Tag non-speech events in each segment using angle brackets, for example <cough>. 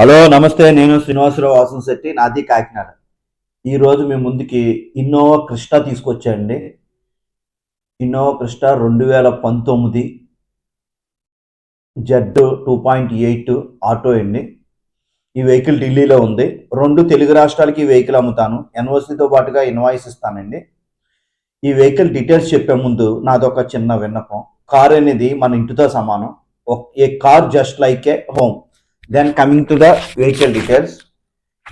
Hello నమస్తే నేను శ్రీనివాసరావు వాసన్ శెట్టి నాది కాకినాడ. ఈరోజు మీ ముందుకి ఇన్నోవా క్రిస్టా తీసుకొచ్చాయండి ఇన్నోవా క్రిస్టా రెండు వేల పంతొమ్మిది Z two point eight auto అండి. ఈ వెహికల్ ఢిల్లీలో ఉంది. రెండు తెలుగు రాష్ట్రాలకి ఈ వెహికల్ అమ్ముతాను. ఎన్ఓసితో పాటుగా ఇన్వాయిస్ ఇస్తానండి. ఈ వెహికల్ డీటెయిల్స్ చెప్పే ముందు నాదొక చిన్న విన్నపం. కార్ అనేది మన ఇంటితో సమానం. A car just like a home. Then coming to the vehicle details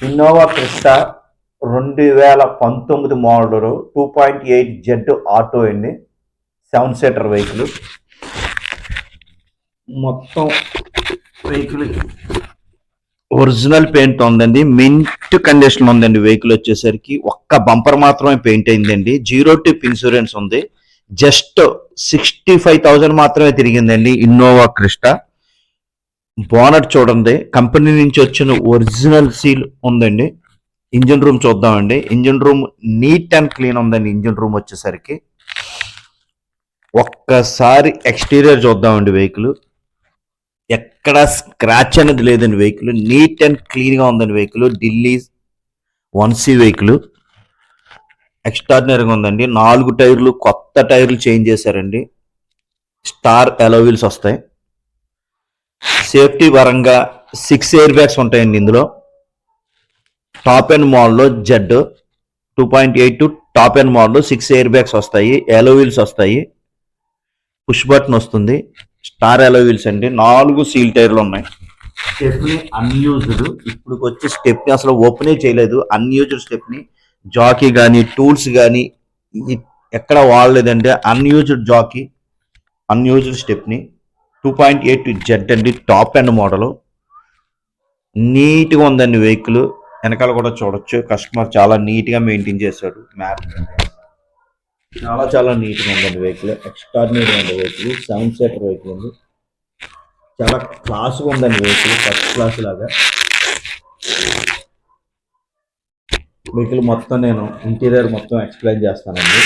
Innova Crysta రెండు వేల పంతొమ్మిది model two point eight Z auto అండి. సెవెన్ సీటర్ వెహికల్ మొత్తం వెహికల్ ఒరిజినల్ పెయింట్ ఉందండి. మింట్ కండిషన్ ఉందండి వెహికల్ వచ్చేసరికి. ఒక్క బంపర్ మాత్రమే పెయింట్ అయిందండి. జీరో టిప్ ఇన్సూరెన్స్ ఉంది. జస్ట్ సిక్స్టీ ఫైవ్ థౌజండ్ మాత్రమే తిరిగిందండి ఇన్నోవా క్రిస్టా బోనట్ చూడండి. కంపెనీ నుంచి వచ్చిన ఒరిజినల్ సీల్ ఉందండి. ఇంజిన్ రూమ్ చూద్దామండి. Engine room neat and clean ఉందండి. ఇంజిన్ రూమ్ వచ్చేసరికి. ఒక్కసారి ఎక్స్టీరియర్ చూద్దామండి వెహికల్. ఎక్కడ స్క్రాచ్ అనేది లేదండి వెహికల్. నీట్ అండ్ క్లీన్గా ఉందండి vehicle. Delhi one C vehicle. ఎక్స్ట్రాడినరీగా ఉందండి. నాలుగు టైర్లు కొత్త టైర్లు చేంజ్ చేశారండి. స్టార్ ఎలోవిల్స్ వస్తాయి. సేఫ్టీ పరంగా సిక్స్ ఎయిర్ బ్యాగ్స్ ఉంటాయండి ఇందులో. టాప్ అండ్ మోడల్లో Z two point eight to top end model six air bags వస్తాయి. ఎలోవీల్స్ వస్తాయి. పుష్ బటన్ వస్తుంది. స్టార్ ఎలోవీల్స్ అండి. నాలుగు సీల్ టైర్లు ఉన్నాయి. స్టెప్ని అన్యూజ్డ్ ఇప్పుడు వచ్చి స్టెప్ని అసలు ఓపెనే చేయలేదు. అన్యూజ్డ్ స్టెప్ని జాకీ కానీ టూల్స్ కానీ ఎక్కడ వాడలేదంటే unused Jackie unused stepney two point eight Z అండి టాప్ అండ్ మోడల్. నీట్గా ఉందండి వెహికల్. వెనకాల కూడా చూడొచ్చు. కస్టమర్ చాలా నీట్గా మెయింటైన్ చేశాడు. మ్యాప్. చాలా చాలా నీట్గా ఉందండి వెహికల్. ఎక్స్ట్రాడినరీ ఉంది వెహికల్. సెవెన్ సీటర్ వెహికల్ ఉంది చాలా క్లాస్గా ఉందండి వెహికల్. ఫస్ట్ క్లాస్ లాగా. వెహికల్ మొత్తం నేను ఇంటీరియర్ మొత్తం ఎక్స్ప్లెయిన్ చేస్తానండి.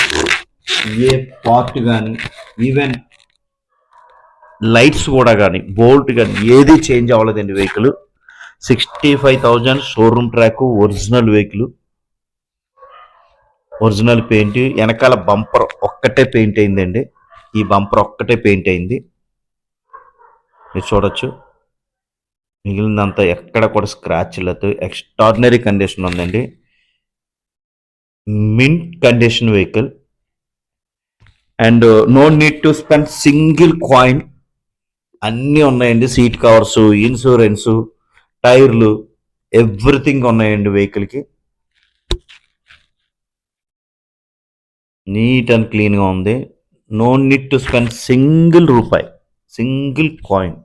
ఏ పార్ట్ కానీ ఈవెన్ లైట్స్ కూడా కానీ బోల్ట్ కానీ ఏది చేంజ్ అవ్వలేదండి vehicle. Sixty five thousand showroom track original vehicle. Original paint వెనకాల బంపర్ ఒక్కటే పెయింట్ అయిందండి. ఈ బంపర్ ఒక్కటే పెయింట్ అయింది. మీరు చూడొచ్చు. మిగిలినంతా ఎక్కడ కూడా స్క్రాచ్ లేదు. ఎక్స్ట్రాడినరీ కండిషన్ ఉందండి. Mint condition vehicle and no need to spend single coin అన్నీ ఉన్నాయండి. సీట్ కవర్స్ ఇన్సూరెన్స్ టైర్లు ఎవ్రీథింగ్ ఉన్నాయండి వెహికల్కి నీట్ అండ్ క్లీన్గా ఉంది. No need to spend single రూపాయి సింగిల్ కాయిన్.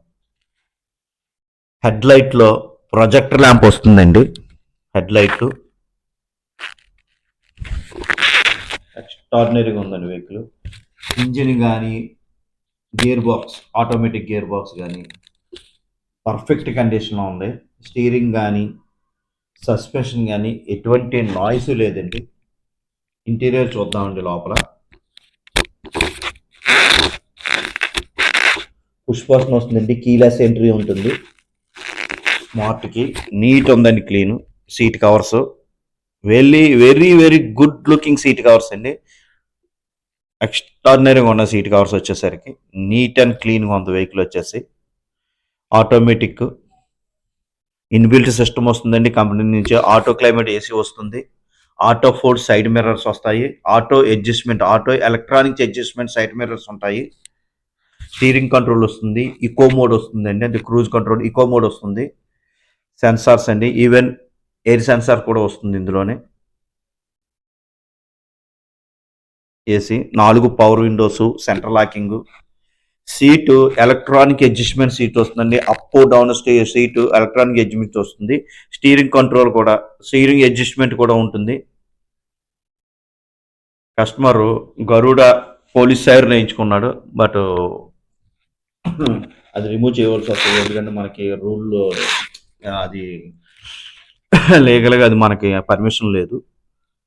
హెడ్ లైట్లో ప్రొజెక్టర్ ల్యాంప్ వస్తుందండి. Head light. ఎక్స్ట్రాడినరీగా ఉందండి వెహికల్. ఇంజిన్ కానీ gear box automatic gear box కానీ పర్ఫెక్ట్ కండిషన్లో ఉంది స్టీరింగ్ కానీ సస్పెన్షన్ కానీ ఎటువంటి నాయిస్ లేదండి. ఇంటీరియర్ చూద్దామండి లోపల. పుష్ బటన్ వస్తుందండి. కీలెస్ ఎంట్రీ ఉంటుంది. స్మార్ట్కి నీట్ ఉందండి clean seat covers very very very good looking seat covers అండి. ఎక్స్ట్రాడినరీగా ఉన్న సీట్ కవర్స్ వచ్చేసరికి నీట్ అండ్ క్లీన్గా ఉంది వెహికల్ వచ్చేసి. ఆటోమేటిక్ ఇన్బిల్ట్ సిస్టమ్ వస్తుందండి. కంపెనీ నుంచి ఆటో క్లైమేట్ ఏసీ వస్తుంది. ఆటో ఫోర్డ్ సైడ్ మిర్రర్స్ వస్తాయి. Auto adjustment auto electronics adjustment side mirrors ఉంటాయి. స్టీరింగ్ కంట్రోల్ వస్తుంది. ఇకో మోడ్ వస్తుందండి. అంటే క్రూజ్ కంట్రోల్ ఇకో మోడ్ వస్తుంది. సెన్సార్స్ అండి. ఈవెన్ ఎయిర్ సెన్సార్ కూడా వస్తుంది ఇందులోనే. ఏసీ నాలుగు power windows centre locking seat electronic adjustment seat వస్తుందండి. Up down stay seat electronic adjustment వస్తుంది. స్టీరింగ్ కంట్రోల్ కూడా స్టీరింగ్ అడ్జస్ట్మెంట్ కూడా ఉంటుంది. కస్టమర్ గరుడ పోలీస్ సైర్ నేయించుకున్నాడు బట్ అది రిమూవ్ చేయవలసి వస్తుంది. ఎందుకంటే మనకి రూల్లో అది <laughs> లీగల్గా అది మనకి పర్మిషన్ లేదు.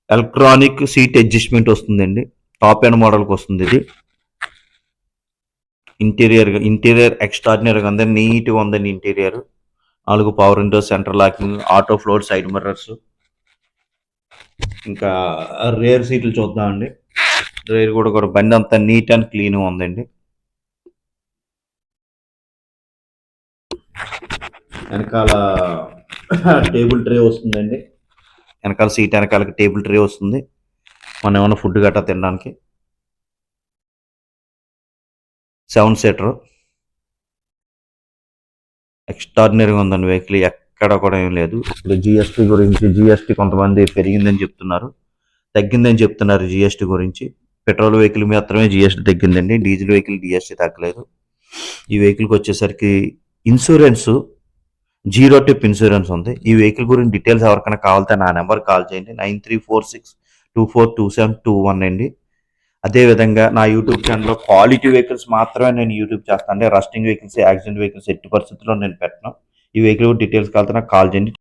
ఎలక్ట్రానిక్ సీట్ అడ్జస్ట్మెంట్ వస్తుందండి. టాప్ అండ్ మోడల్కి వస్తుంది ఇది. ఇంటీరియర్ ఇంటీరియర్ ఎక్స్ట్రాడినరీగా ఉంది నీట్గా ఉందండి ఇంటీరియర్ నాలుగు power window centre locking auto fold side mirrors ఇంకా రేర్ సీట్లు చూద్దామండి. రేర్ కూడా కూడా బండి అంతా నీట్ అండ్ క్లీన్ ఉందండి. వెనకాల <coughs> టేబుల్ ట్రే వస్తుందండి. వెనకాల సీట్ వెనకాలకి టేబుల్ ట్రే వస్తుంది. మనం ఏమైనా ఫుడ్ గట్టా తినడానికి? Seven seater. ఎక్స్ట్రాడినరీగా ఉందండి వెహికల్ ఎక్కడ కూడా ఏం లేదు. ఇప్పుడు జిఎస్టీ గురించి జిఎస్టీ కొంతమంది పెరిగిందని చెప్తున్నారు. తగ్గిందని చెప్తున్నారు జిఎస్టీ గురించి. పెట్రోల్ వెహికల్ మాత్రమే జిఎస్టీ తగ్గిందండి. డీజిల్ వెహికల్ జిఎస్టీ తగ్గలేదు. ఈ వెహికల్కి వచ్చేసరికి ఇన్సూరెన్స్ జీరో టిప్ ఇన్సూరెన్స్ ఉంది. ఈ వెహికల్ గురించి డీటెయిల్స్ ఎవరికైనా కావాలంటే నా నెంబర్ కాల్ చేయండి. Nine three four six two four two seven two one అండి. అదేవిధంగా నా యూట్యూబ్ ఛానల్లో క్వాలిటీ వెహికల్స్ మాత్రమే నేను యూట్యూబ్ చేస్తాను అంటే రస్టింగ్ వెహికల్స్ యాక్సిడెంట్ వెహికల్స్ ఎట్టి పరిస్థితుల్లో నేను పెట్టను. ఈ వెహికల్ డీటెయిల్స్ కావాలంటే నాకు కాల్ చేయండి.